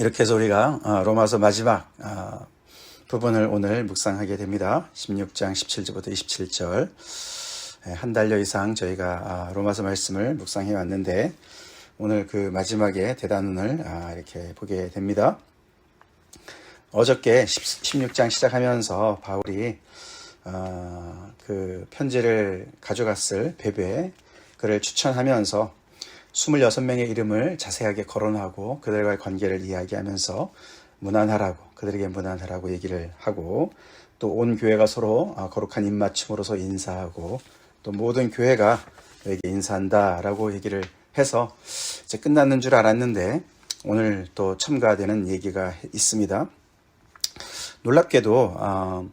이렇게 해서 우리가 어, 로마서 마지막 어, 부분을 오늘 묵상하게 됩니다. 16장 17절부터 27절. 한 달여 이상 저희가 아, 로마서 말씀을 묵상해 왔는데 오늘 그 마지막에 대단원을 아, 이렇게 보게 됩니다. 어저께 16장 시작하면서 바울이 어, 그 편지를 가져갔을 베베 그를 추천하면서 26명의 이름을 자세하게 거론하고 그들과의 관계를 이야기하면서 무난하라고 그들에게 무난하라고 얘기를 하고 또 온 교회가 서로 아, 거룩한 입맞춤으로서 인사하고 또 모든 교회가 너에게 인사한다라고 얘기를 해서 이제 끝났는 줄 알았는데 오늘 또 첨가되는 얘기가 있습니다. 놀랍게도 어,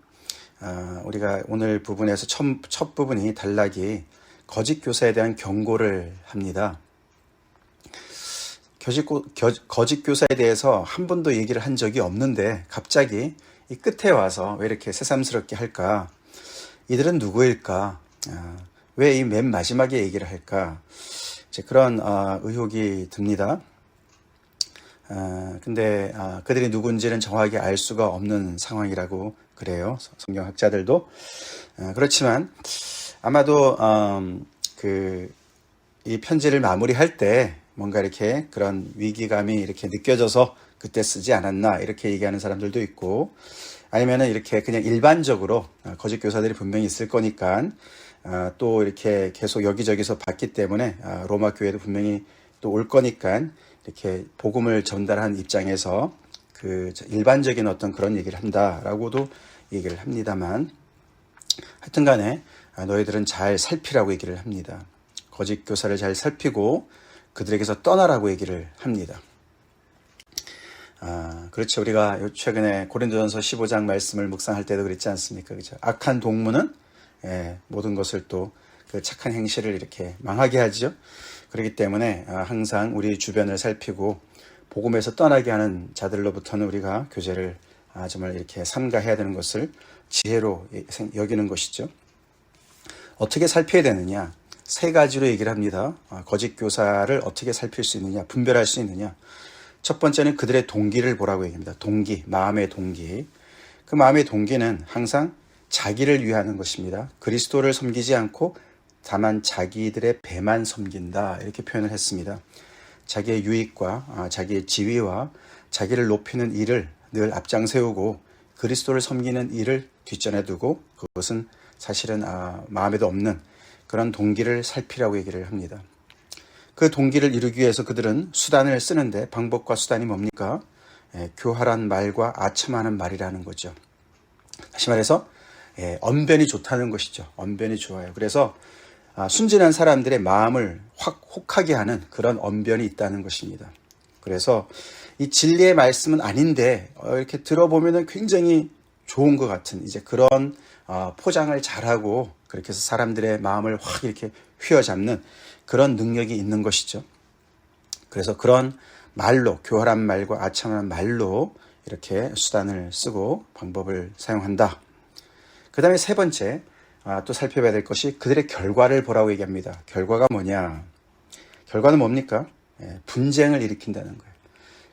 어, 우리가 오늘 부분에서 첫, 첫 부분이 단락이 거짓 교사에 대한 경고를 합니다. 거짓, 거짓 교사에 대해서 한 번도 얘기를 한 적이 없는데 갑자기 이 끝에 와서 왜 이렇게 새삼스럽게 할까? 이들은 누구일까? 아, 왜이 맨 마지막에 얘기를 할까? 이제 그런 아, 의혹이 듭니다. 아, 근데 아, 그들이 누군지는 정확하게 알 수가 없는 상황이라고 그래요. 성경학자들도 아, 그렇지만 아마도 음, 그이 편지를 마무리할 때 뭔가 이렇게 그런 위기감이 이렇게 느껴져서 그때 쓰지 않았나 이렇게 얘기하는 사람들도 있고 아니면은 이렇게 그냥 일반적으로 아, 거짓 교사들이 분명히 있을 거니까 아, 또 이렇게 계속 여기저기서 봤기 때문에 아, 로마 교회도 분명히 또 올 거니까 이렇게 복음을 전달한 입장에서 그 일반적인 어떤 그런 얘기를 한다라고도 얘기를 합니다만 하여튼 간에 너희들은 잘 살피라고 얘기를 합니다. 거짓 교사를 잘 살피고 그들에게서 떠나라고 얘기를 합니다. 아, 그렇죠. 우리가 최근에 고린도전서 15장 말씀을 묵상할 때도 그랬지 않습니까? 그렇죠. 악한 동무는 예, 모든 것을 또 그 착한 행실을 이렇게 망하게 하죠. 그렇기 때문에 아, 항상 우리 주변을 살피고 복음에서 떠나게 하는 자들로부터는 우리가 교제를 아, 정말 이렇게 삼가해야 되는 것을 지혜로 여기는 것이죠. 어떻게 살펴야 되느냐? 세 가지로 얘기를 합니다. 아, 거짓 교사를 어떻게 살필 수 있느냐, 분별할 수 있느냐. 첫 번째는 그들의 동기를 보라고 얘기합니다. 동기, 마음의 동기. 그 마음의 동기는 항상 자기를 위하는 것입니다. 그리스도를 섬기지 않고 다만 자기들의 배만 섬긴다. 이렇게 표현을 했습니다. 자기의 유익과 아, 자기의 지위와 자기를 높이는 일을 늘 앞장 세우고 그리스도를 섬기는 일을 뒷전에 두고 그것은 사실은 아, 마음에도 없는 그런 동기를 살피라고 얘기를 합니다. 그 동기를 이루기 위해서 그들은 수단을 쓰는데 방법과 수단이 뭡니까? 예, 교활한 말과 아첨하는 말이라는 거죠. 다시 말해서 예, 언변이 좋다는 것이죠. 언변이 좋아요. 그래서 아, 순진한 사람들의 마음을 확 혹하게 하는 그런 언변이 있다는 것입니다. 그래서 이 진리의 말씀은 아닌데 어, 이렇게 들어보면 굉장히 좋은 것 같은 이제 그런 어, 포장을 잘하고 그렇게 해서 사람들의 마음을 확 이렇게 휘어잡는 그런 능력이 있는 것이죠. 그래서 그런 말로, 교활한 말과 아첨한 말로 이렇게 수단을 쓰고 방법을 사용한다. 그 다음에 세 번째, 아, 또 살펴봐야 될 것이 그들의 결과를 보라고 얘기합니다. 결과가 뭐냐? 결과는 뭡니까? 예, 분쟁을 일으킨다는 거예요.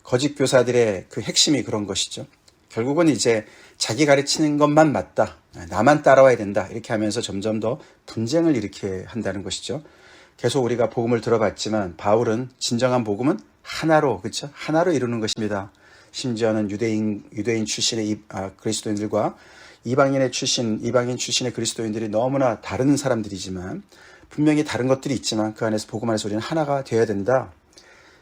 거짓 교사들의 그 핵심이 그런 것이죠. 결국은 이제 자기 가르치는 것만 맞다. 나만 따라와야 된다. 이렇게 하면서 점점 더 분쟁을 일으키게 한다는 것이죠. 계속 우리가 복음을 들어봤지만 바울은 진정한 복음은 하나로 그렇죠? 하나로 이루는 것입니다. 심지어는 유대인 유대인 출신의 아, 그리스도인들과 이방인의 출신 이방인 출신의 그리스도인들이 너무나 다른 사람들이지만 분명히 다른 것들이 있지만 그 안에서 복음 안에서 우리는 하나가 되어야 된다.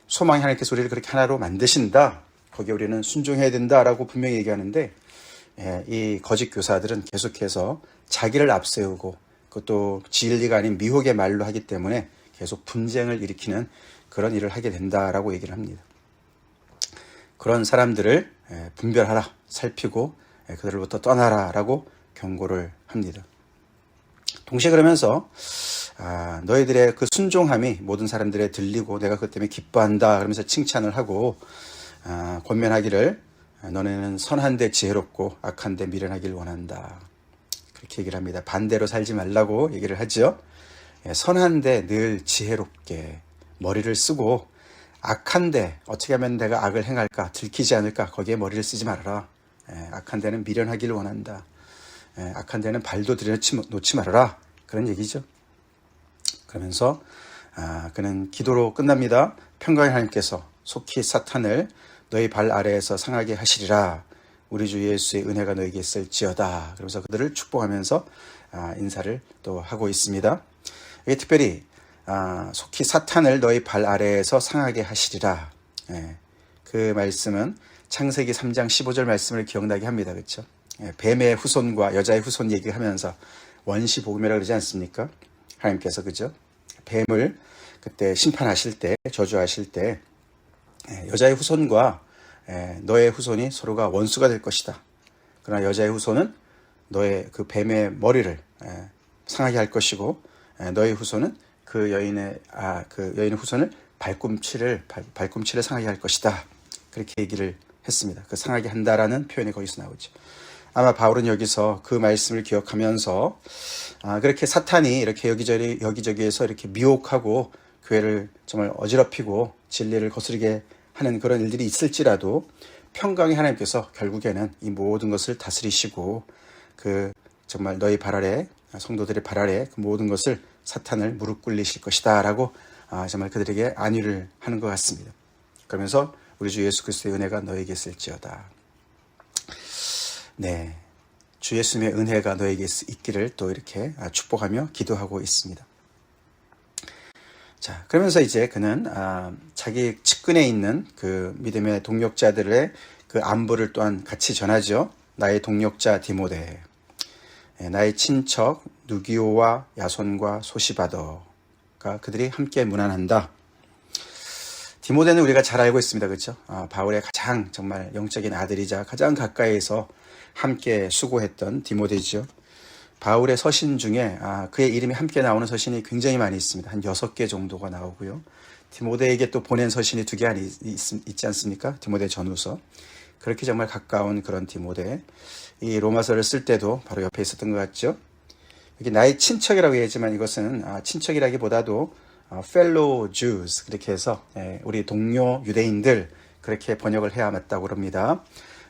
소망이 하나님께서 우리를 그렇게 하나로 만드신다. 거기에 우리는 순종해야 된다라고 분명히 얘기하는데 예, 이 거짓 교사들은 계속해서 자기를 앞세우고 그것도 진리가 아닌 미혹의 말로 하기 때문에 계속 분쟁을 일으키는 그런 일을 하게 된다라고 얘기를 합니다. 그런 사람들을 예, 분별하라, 살피고 예, 그들로부터 떠나라라고 경고를 합니다. 동시에 그러면서 아, 너희들의 그 순종함이 모든 사람들에 들리고 내가 그것 때문에 기뻐한다 그러면서 칭찬을 하고 아, 권면하기를 너네는 선한데 지혜롭고 악한데 미련하길 원한다. 그렇게 얘기를 합니다. 반대로 살지 말라고 얘기를 하죠. 예, 선한데 늘 지혜롭게 머리를 쓰고 악한데 어떻게 하면 내가 악을 행할까 들키지 않을까 거기에 머리를 쓰지 말아라. 예, 악한 데는 미련하기를 원한다. 예, 악한 데는 발도 들여놓지 놓지 말아라. 그런 얘기죠. 그러면서 아, 그는 기도로 끝납니다. 평강의 하나님께서 속히 사탄을 너희 발 아래에서 상하게 하시리라. 우리 주 예수의 은혜가 너에게 있을지어다. 그러면서 그들을 축복하면서 아, 인사를 또 하고 있습니다. 이게 특별히 아, 속히 사탄을 너희 발 아래에서 상하게 하시리라. 예, 그 말씀은 창세기 3장 15절 말씀을 기억나게 합니다. 그렇죠? 예, 뱀의 후손과 여자의 후손 얘기하면서 원시 복음이라 그러지 않습니까? 하나님께서 그죠? 뱀을 그때 심판하실 때 저주하실 때 예, 여자의 후손과 예, 너의 후손이 서로가 원수가 될 것이다. 그러나 여자의 후손은 너의 그 뱀의 머리를 예, 상하게 할 것이고 예, 너의 후손은 그 여인의 아 그 여인의 후손을 발꿈치를 발, 발꿈치를 상하게 할 것이다. 그렇게 얘기를 했습니다. 그 상하게 한다라는 표현이 거기서 나오죠. 아마 바울은 여기서 그 말씀을 기억하면서 아, 그렇게 사탄이 이렇게 여기저기 여기저기에서 이렇게 미혹하고 교회를 정말 어지럽히고 진리를 거스르게 하는 그런 일들이 있을지라도 평강의 하나님께서 결국에는 이 모든 것을 다스리시고 그 정말 너희 발 아래 성도들의 발 아래 그 모든 것을 사탄을 무릎 꿇리실 것이다라고 아, 정말 그들에게 안위를 하는 것 같습니다. 그러면서 우리 주 예수 그리스도의 은혜가 너에게 있을지어다. 네. 주 예수님의 은혜가 너에게 있기를 또 이렇게 축복하며 기도하고 있습니다. 자, 그러면서 이제 그는 아, 자기 측근에 있는 그 믿음의 동력자들의 그 안부를 또한 같이 전하죠. 나의 동력자 디모데, 예, 나의 친척 누기오와 야손과 소시바더가 그들이 함께 문안한다. 디모데는 우리가 잘 알고 있습니다. 그렇죠? 아, 바울의 가장 정말 영적인 아들이자 가장 가까이에서 함께 수고했던 디모데죠. 바울의 서신 중에 아, 그의 이름이 함께 나오는 서신이 굉장히 많이 있습니다. 한 여섯 개 정도가 나오고요. 디모데에게 또 보낸 서신이 두 개 있지 않습니까? 디모데 전후서. 그렇게 정말 가까운 그런 디모데. 이 로마서를 쓸 때도 바로 옆에 있었던 것 같죠. 여기 나의 친척이라고 얘기했지만 이것은 아, 친척이라기보다도 아, fellow Jews 그렇게 해서 예, 우리 동료 유대인들 그렇게 번역을 해야 맞다고 그럽니다.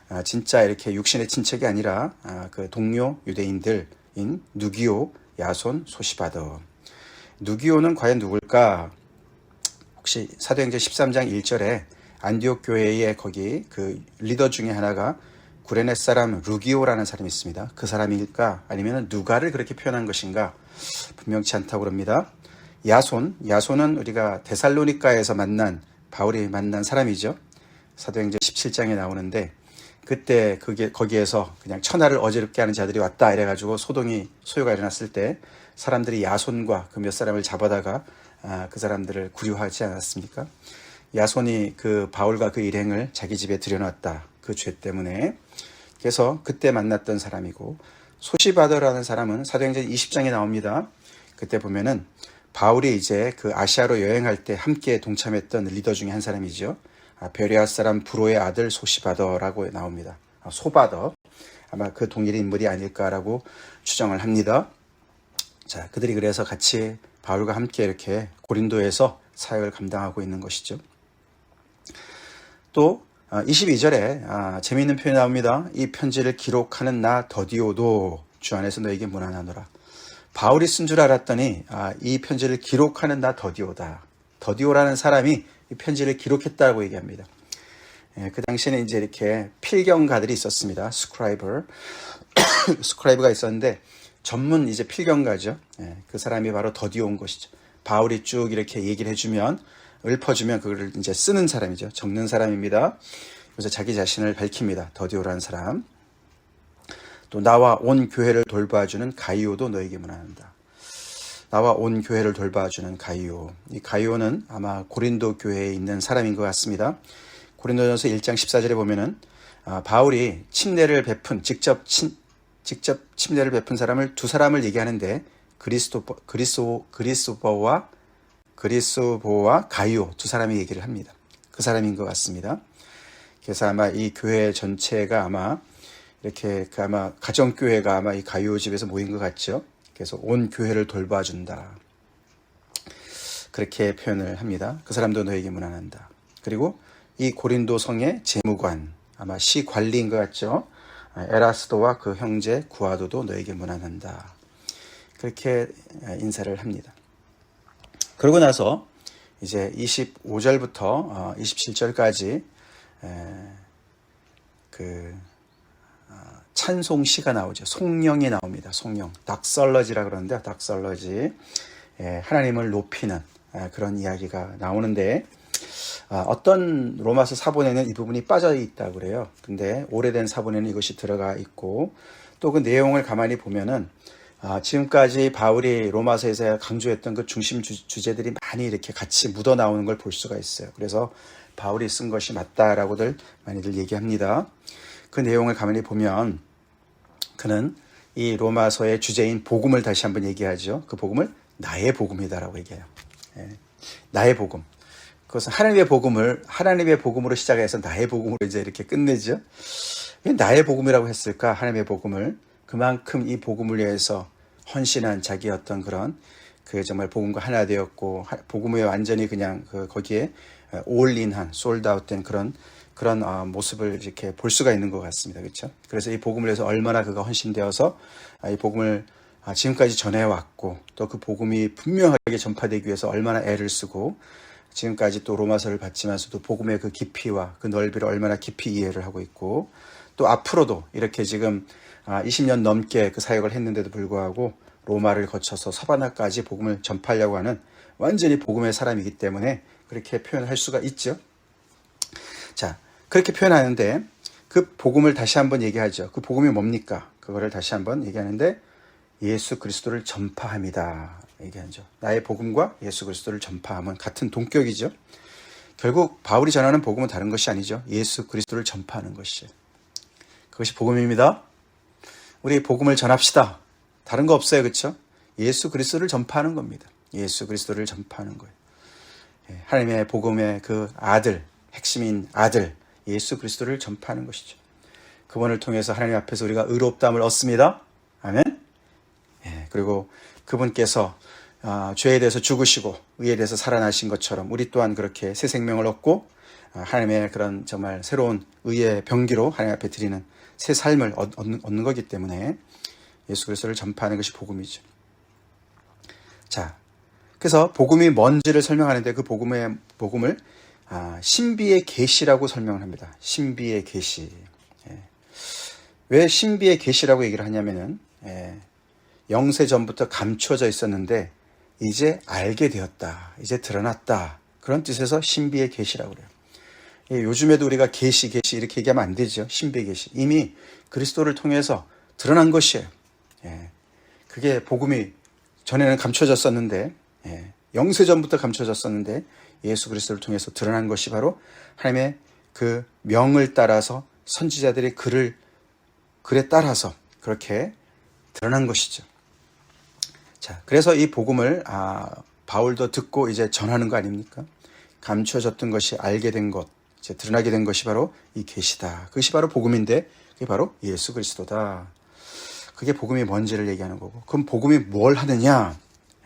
아, 진짜 이렇게 육신의 친척이 아니라 아, 그 동료 유대인들 인 누기오, 야손, 소시바더. 누기오는 과연 누굴까? 혹시 사도행전 13장 1절에 안디옥 교회의 거기 그 리더 중에 하나가 구레네 사람 루기오라는 사람이 있습니다. 그 사람일까? 아니면 누가를 그렇게 표현한 것인가? 분명치 않다고 그럽니다. 야손, 야손은 우리가 데살로니카에서 만난 바울이 만난 사람이죠. 사도행전 17장에 나오는데 그때 그게 거기에서 그냥 천하를 어지럽게 하는 자들이 왔다 이래가지고 소동이 소요가 일어났을 때 사람들이 야손과 그 몇 사람을 잡아다가 아, 그 사람들을 구류하지 않았습니까? 야손이 그 바울과 그 일행을 자기 집에 들여놨다 그 죄 때문에 그래서 그때 만났던 사람이고 소시바더라는 사람은 사도행전 20장에 나옵니다. 그때 보면은 바울이 이제 그 아시아로 여행할 때 함께 동참했던 리더 중에 한 사람이죠. 아, 베리아 사람 브로의 아들 소시바더라고 나옵니다. 아, 소바더. 아마 그 동일 인물이 아닐까라고 추정을 합니다. 자, 그들이 그래서 같이 바울과 함께 이렇게 고린도에서 사역을 감당하고 있는 것이죠. 또 22절에 아, 재미있는 표현이 나옵니다. 이 편지를 기록하는 나 더디오도 주 안에서 너에게 문안하노라. 바울이 쓴 줄 알았더니 이 편지를 기록하는 나 더디오다. 더디오라는 사람이 이 편지를 기록했다고 얘기합니다. 예, 그 당시에는 이제 이렇게 필경가들이 있었습니다. 스크라이버, 스크라이브가 있었는데 전문 이제 필경가죠. 예, 그 사람이 바로 더디온 것이죠. 바울이 쭉 이렇게 얘기를 해주면 읊어주면 그걸 이제 쓰는 사람이죠. 적는 사람입니다. 그래서 자기 자신을 밝힙니다. 더디오라는 사람. 또 나와 온 교회를 돌봐주는 가이오도 너에게 문안한다. 나와 온 교회를 돌봐주는 가이오. 이 가이오는 아마 고린도 교회에 있는 사람인 것 같습니다. 고린도전서 1장 14절에 보면은 아, 바울이 침례를 베푼 직접 친, 직접 침례를 베푼 사람을 두 사람을 얘기하는데 그리스도버 그리스도 그리스도버와 그리스보와 가이오 두 사람이 얘기를 합니다. 그 사람인 것 같습니다. 그래서 아마 이 교회 전체가 아마 이렇게 그 아마 가정 교회가 아마 이 가이오 집에서 모인 것 같죠. 그래서 온 교회를 돌봐준다. 그렇게 표현을 합니다. 그 사람도 너에게 문안한다. 그리고 이 고린도 성의 재무관 아마 시 관리인 것 같죠. 아, 에라스도와 그 형제 구아도도 너에게 문안한다. 그렇게 인사를 합니다. 그러고 나서 이제 25절부터 27절까지 그 아, 찬송 시가 나오죠. 송령이 나옵니다. 송령. 닥설러지라 그러는데 닥설러지. 하나님을 높이는 그런 이야기가 나오는데 아, 어떤 로마서 사본에는 이 부분이 빠져 있다 그래요. 근데 오래된 사본에는 이것이 들어가 있고 또 그 내용을 가만히 보면은 아, 지금까지 바울이 로마서에서 강조했던 그 중심 주, 제들이 많이 이렇게 같이 묻어 나오는 걸 볼 수가 있어요. 그래서 바울이 쓴 것이 맞다라고들 많이들 얘기합니다. 그 내용을 가만히 보면 그는 이 로마서의 주제인 복음을 다시 한번 얘기하죠. 그 복음을 나의 복음이다라고 얘기해요. 예. 나의 복음. 그것은 하나님의 복음을 하나님의 복음으로 시작해서 나의 복음으로 이제 이렇게 끝내죠. 왜 나의 복음이라고 했을까? 하나님의 복음을 그만큼 이 복음을 위해서 헌신한 자기 어떤 그런 그 정말 복음과 하나 되었고 복음에 완전히 그냥 그 거기에 올인한 솔드아웃된 그런 그런 어, 모습을 이렇게 볼 수가 있는 것 같습니다. 그렇죠? 그래서 이 복음을 위해서 얼마나 그가 헌신되어서 아, 이 복음을 아, 지금까지 전해왔고 또 그 복음이 분명하게 전파되기 위해서 얼마나 애를 쓰고 지금까지 또 로마서를 받지만서도 복음의 그 깊이와 그 넓이를 얼마나 깊이 이해를 하고 있고 또 앞으로도 이렇게 지금 20년 아, 넘게 그 사역을 했는데도 불구하고 로마를 거쳐서 서바나까지 복음을 전파하려고 하는 완전히 복음의 사람이기 때문에 그렇게 표현할 수가 있죠. 자, 그렇게 표현하는데 그 복음을 다시 한번 얘기하죠. 그 복음이 뭡니까? 그거를 다시 한번 얘기하는데 예수 그리스도를 전파합니다. 얘기하죠. 나의 복음과 예수 그리스도를 전파하면 같은 동격이죠. 결국 바울이 전하는 복음은 다른 것이 아니죠. 예수 그리스도를 전파하는 것이. 그것이 복음입니다. 우리 복음을 전합시다. 다른 거 없어요. 그렇죠? 예수 그리스도를 전파하는 겁니다. 예수 그리스도를 전파하는 거예요. 예, 하나님의 복음의 그 아들, 핵심인 아들 예수 그리스도를 전파하는 것이죠. 그분을 통해서 하나님 앞에서 우리가 의롭담을 얻습니다. 아멘. 예, 그리고 그분께서 아, 죄에 대해서 죽으시고 의에 대해서 살아나신 것처럼 우리 또한 그렇게 새 생명을 얻고 아, 하나님의 그런 정말 새로운 의의 병기로 하나님 앞에 드리는 새 삶을 얻는, 얻는 거기 때문에 예수 그리스도를 전파하는 것이 복음이죠. 자, 그래서 복음이 뭔지를 설명하는데 그 복음의 복음을 아, 신비의 계시라고 설명을 합니다. 신비의 계시. 예. 왜 신비의 계시라고 얘기를 하냐면은 예. 영세 전부터 감춰져 있었는데 이제 알게 되었다. 이제 드러났다. 그런 뜻에서 신비의 계시라고 그래요. 예, 요즘에도 우리가 계시 계시 이렇게 얘기하면 안 되죠. 신비의 계시. 이미 그리스도를 통해서 드러난 것이에요. 예. 그게 복음이 전에는 감춰졌었는데 예. 영세 전부터 감춰졌었는데 예수 그리스도를 통해서 드러난 것이 바로 하나님의 그 명을 따라서 선지자들의 글을 글에 따라서 그렇게 드러난 것이죠. 자, 그래서 이 복음을 아, 바울도 듣고 이제 전하는 거 아닙니까? 감춰졌던 것이 알게 된 것, 이제 드러나게 된 것이 바로 이 계시다. 그것이 바로 복음인데 그게 바로 예수 그리스도다. 그게 복음이 뭔지를 얘기하는 거고. 그럼 복음이 뭘 하느냐?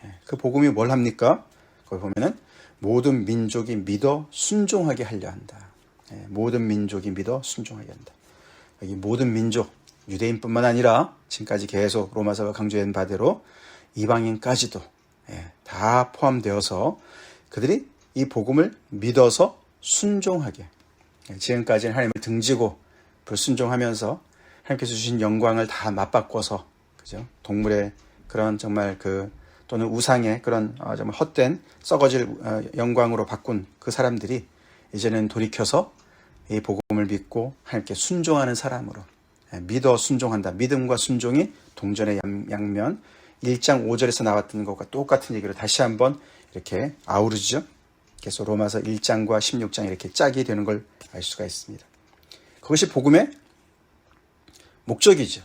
예, 그 복음이 뭘 합니까? 거기 보면은 모든 민족이 믿어 순종하게 하려 한다. 예, 모든 민족이 믿어 순종하게 한다. 여기 모든 민족, 유대인뿐만 아니라 지금까지 계속 로마서가 강조한 바대로 이방인까지도 예, 다 포함되어서 그들이 이 복음을 믿어서 순종하게 지금까지는 하나님을 등지고 불순종하면서 하나님께서 주신 영광을 다 맞바꿔서 그죠 동물의 그런 정말 그 또는 우상의 그런 어, 정말 헛된 썩어질 어, 영광으로 바꾼 그 사람들이 이제는 돌이켜서 이 복음을 믿고 하나님께 순종하는 사람으로 예, 믿어 순종한다. 믿음과 순종이 동전의 양면 1장 5절에서 나왔던 것과 똑같은 얘기를 다시 한번 이렇게 아우르죠. 그래서 로마서 1장과 16장 이렇게 짝이 되는 걸 알 수가 있습니다. 그것이 복음의 목적이죠.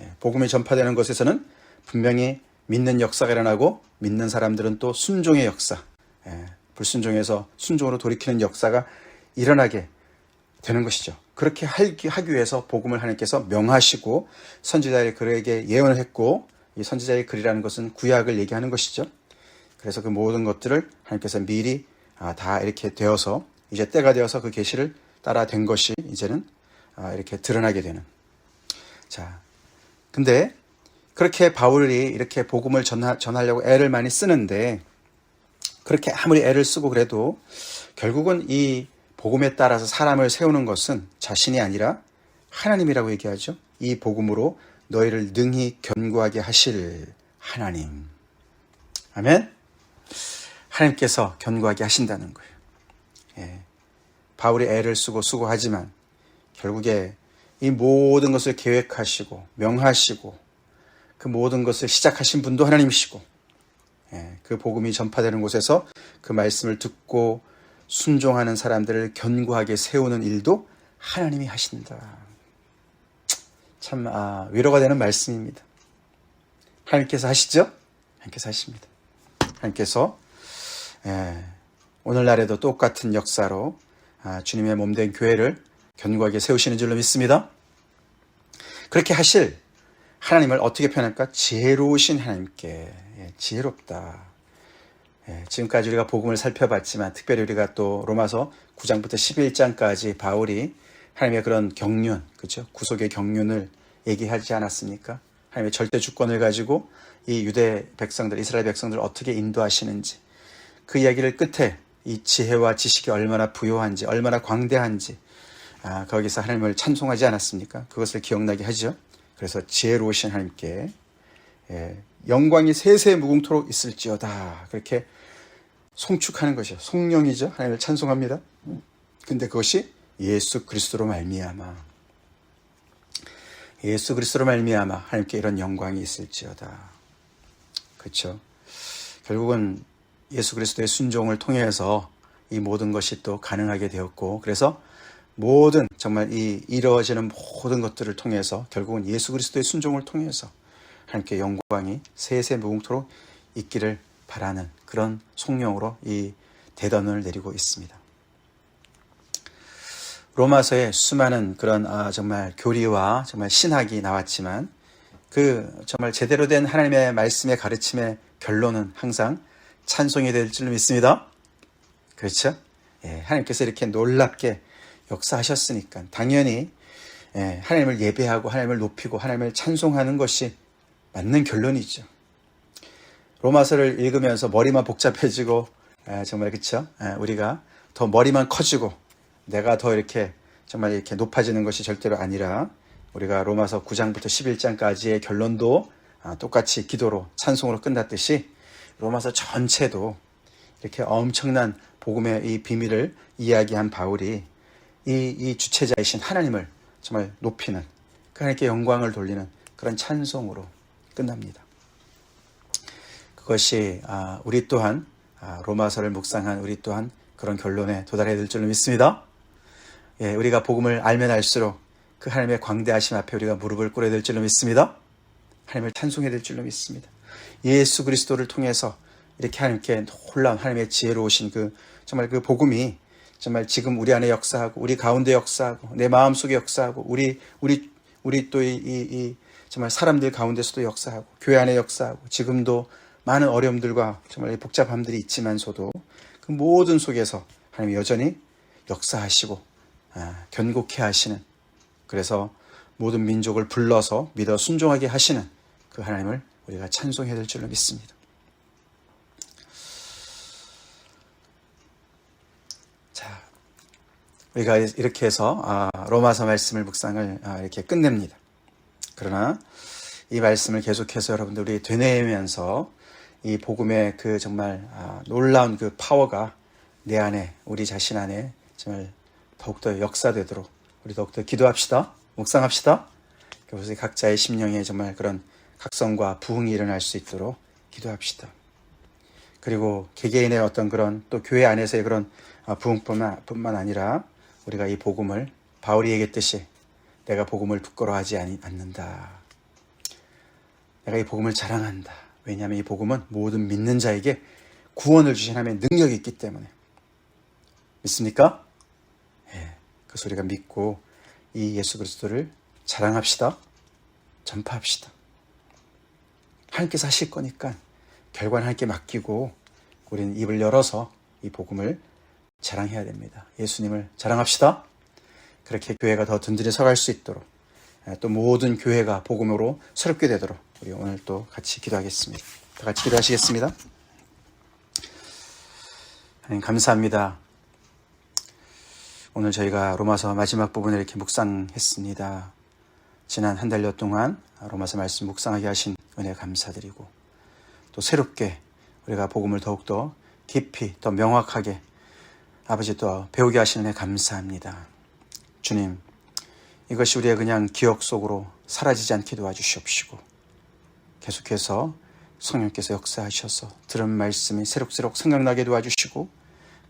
예, 복음이 전파되는 것에서는 분명히 믿는 역사가 일어나고 믿는 사람들은 또 순종의 역사, 예, 불순종에서 순종으로 돌이키는 역사가 일어나게 되는 것이죠. 그렇게 하기 위해서 복음을 하나님께서 명하시고 선지자의 그에게 예언을 했고 이 선지자의 글이라는 것은 구약을 얘기하는 것이죠. 그래서 그 모든 것들을 하나님께서 미리 아, 다 이렇게 되어서 이제 때가 되어서 그 계시를 따라 된 것이 이제는 아, 이렇게 드러나게 되는. 자, 근데 그렇게 바울이 이렇게 복음을 전하, 전하려고 애를 많이 쓰는데 그렇게 아무리 애를 쓰고 그래도 결국은 이 복음에 따라서 사람을 세우는 것은 자신이 아니라 하나님이라고 얘기하죠. 이 복음으로 너희를 능히 견고하게 하실 하나님. 아멘. 하나님께서 견고하게 하신다는 거예요. 예. 바울이 애를 쓰고 수고하지만 결국에 이 모든 것을 계획하시고 명하시고 그 모든 것을 시작하신 분도 하나님이시고 예, 그 복음이 전파되는 곳에서 그 말씀을 듣고 순종하는 사람들을 견고하게 세우는 일도 하나님이 하신다. 참 아, 위로가 되는 말씀입니다. 하나님께서 하시죠? 하나님께서 하십니다. 하나님께서 예, 오늘날에도 똑같은 역사로 아, 주님의 몸된 교회를 견고하게 세우시는 줄로 믿습니다. 그렇게 하실 하나님을 어떻게 표현할까? 지혜로우신 하나님께 예, 지혜롭다. 예, 지금까지 우리가 복음을 살펴봤지만 특별히 우리가 또 로마서 9장부터 11장까지 바울이 하나님의 그런 경륜, 그렇죠? 구속의 경륜을 얘기하지 않았습니까? 하나님의 절대 주권을 가지고 이 유대 백성들, 이스라엘 백성들을 어떻게 인도하시는지 그 이야기를 끝에 이 지혜와 지식이 얼마나 부요한지, 얼마나 광대한지 아, 거기서 하나님을 찬송하지 않았습니까? 그것을 기억나게 하죠. 그래서 지혜로우신 하나님께 예, 영광이 세세 무궁토록 있을지어다 그렇게 송축하는 것이요 송령이죠 하나님을 찬송합니다. 근데 그것이 예수 그리스도로 말미암아 예수 그리스도로 말미암아 하나님께 이런 영광이 있을지어다. 그렇죠. 결국은 예수 그리스도의 순종을 통해서 이 모든 것이 또 가능하게 되었고 그래서 모든 정말 이 이루어지는 모든 것들을 통해서 결국은 예수 그리스도의 순종을 통해서 하나님께 영광이 세세 무궁토록 있기를 바라는 그런 송령으로 이 대단을 내리고 있습니다. 로마서에 수많은 그런 아, 정말 교리와 정말 신학이 나왔지만 그 정말 제대로 된 하나님의 말씀의 가르침의 결론은 항상 찬송이 될줄 믿습니다. 그렇죠? 예, 하나님께서 이렇게 놀랍게 역사하셨으니까 당연히 예, 하나님을 예배하고 하나님을 높이고 하나님을 찬송하는 것이 맞는 결론이죠. 로마서를 읽으면서 머리만 복잡해지고 예, 정말 그렇죠? 예, 우리가 더 머리만 커지고 내가 더 이렇게 정말 이렇게 높아지는 것이 절대로 아니라 우리가 로마서 9장부터 11장까지의 결론도 아, 똑같이 기도로 찬송으로 끝났듯이 로마서 전체도 이렇게 엄청난 복음의 이 비밀을 이야기한 바울이 이, 이 주체자이신 하나님을 정말 높이는 그 하나님께 영광을 돌리는 그런 찬송으로 끝납니다. 그것이 아, 우리 또한 아, 로마서를 묵상한 우리 또한 그런 결론에 도달해야 될 줄로 믿습니다. 예, 우리가 복음을 알면 알수록 그 하나님의 광대하심 앞에 우리가 무릎을 꿇어야 될 줄로 믿습니다. 하나님을 찬송해야 될 줄로 믿습니다. 예수 그리스도를 통해서 이렇게 하나님께 놀라운 하나님의 지혜로우신 그 정말 그 복음이 정말 지금 우리 안에 역사하고 우리 가운데 역사하고 내 마음 속에 역사하고 우리 우리 우리 또이이 정말 사람들 가운데서도 역사하고 교회 안에 역사하고 지금도 많은 어려움들과 정말 복잡함들이 있지만서도 그 모든 속에서 하나님 여전히 역사하시고 아, 견고케 하시는 그래서 모든 민족을 불러서 믿어 순종하게 하시는 그 하나님을 우리가 찬송해야 될 줄로 믿습니다. 우리가 이렇게 해서 아, 로마서 말씀을 묵상을 아, 이렇게 끝냅니다. 그러나 이 말씀을 계속해서 여러분들 우리 되뇌면서 이 복음의 그 정말 아, 놀라운 그 파워가 내 안에 우리 자신 안에 정말 더욱더 역사되도록 우리 더욱더 기도합시다. 묵상합시다. 그것이 각자의 심령에 정말 그런 각성과 부흥이 일어날 수 있도록 기도합시다. 그리고 개개인의 어떤 그런 또 교회 안에서의 그런 아, 부흥뿐만 뿐만 아니라 우리가 이 복음을 바울이 얘기했듯이 내가 복음을 부끄러워하지 않는다. 내가 이 복음을 자랑한다. 왜냐하면 이 복음은 모든 믿는 자에게 구원을 주신 하나님의 능력이 있기 때문에 믿습니까? 예, 그 소리가 믿고 이 예수 그리스도를 자랑합시다. 전파합시다. 하나님께서 하실 거니까 결과는 하나님께 맡기고 우리는 입을 열어서 이 복음을 자랑해야 됩니다. 예수님을 자랑합시다. 그렇게 교회가 더 든든히 서갈 수 있도록 예, 또 모든 교회가 복음으로 새롭게 되도록 우리 오늘 또 같이 기도하겠습니다. 다 같이 기도하시겠습니다. 하나님 감사합니다. 오늘 저희가 로마서 마지막 부분을 이렇게 묵상했습니다. 지난 한 달여 동안 로마서 말씀 묵상하게 하신 은혜 감사드리고 또 새롭게 우리가 복음을 더욱더 깊이 더 명확하게 아버지 또 배우게 하시는 애 감사합니다. 주님, 이것이 우리의 그냥 기억 속으로 사라지지 않게 도와주시옵시고 계속해서 성령께서 역사하셔서 들은 말씀이 새록새록 생각나게 도와주시고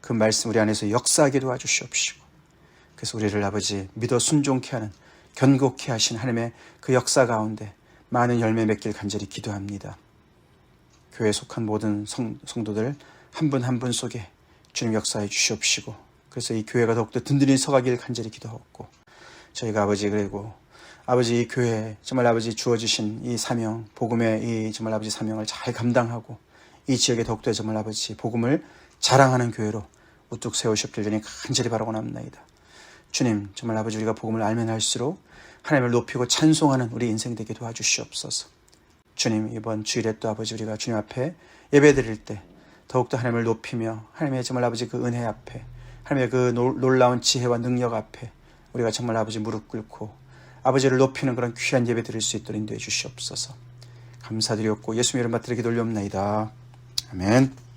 그 말씀 우리 안에서 역사하게 도와주시옵시고 그래서 우리를 아버지 믿어 순종케 하는 견고케 하신 하나님의 그 역사 가운데 많은 열매 맺길 간절히 기도합니다. 교회에 속한 모든 성, 성도들 한 분 한 분 속에 주님 역사해 주시옵시고 그래서 이 교회가 더욱더 든든히 서가길 간절히 기도하고 저희가 아버지 그리고 아버지 이 교회 정말 아버지 주어주신 이 사명 복음의 이 정말 아버지 사명을 잘 감당하고 이 지역에 더욱더 정말 아버지 복음을 자랑하는 교회로 우뚝 세우셨길 전에 간절히 바라고 남나이다. 주님 정말 아버지 우리가 복음을 알면 할수록 하나님을 높이고 찬송하는 우리 인생 되게 도와주시옵소서. 주님 이번 주일에 또 아버지 우리가 주님 앞에 예배 드릴 때 더욱더 하나님을 높이며 하나님의 정말 아버지 그 은혜 앞에 하나님의 그 놀- 놀라운 지혜와 능력 앞에 우리가 정말 아버지 무릎 꿇고 아버지를 높이는 그런 귀한 예배 드릴 수 있도록 인도해 주시옵소서. 감사드렸고 예수님 이름 받들어 기도 올려옵나이다. 아멘.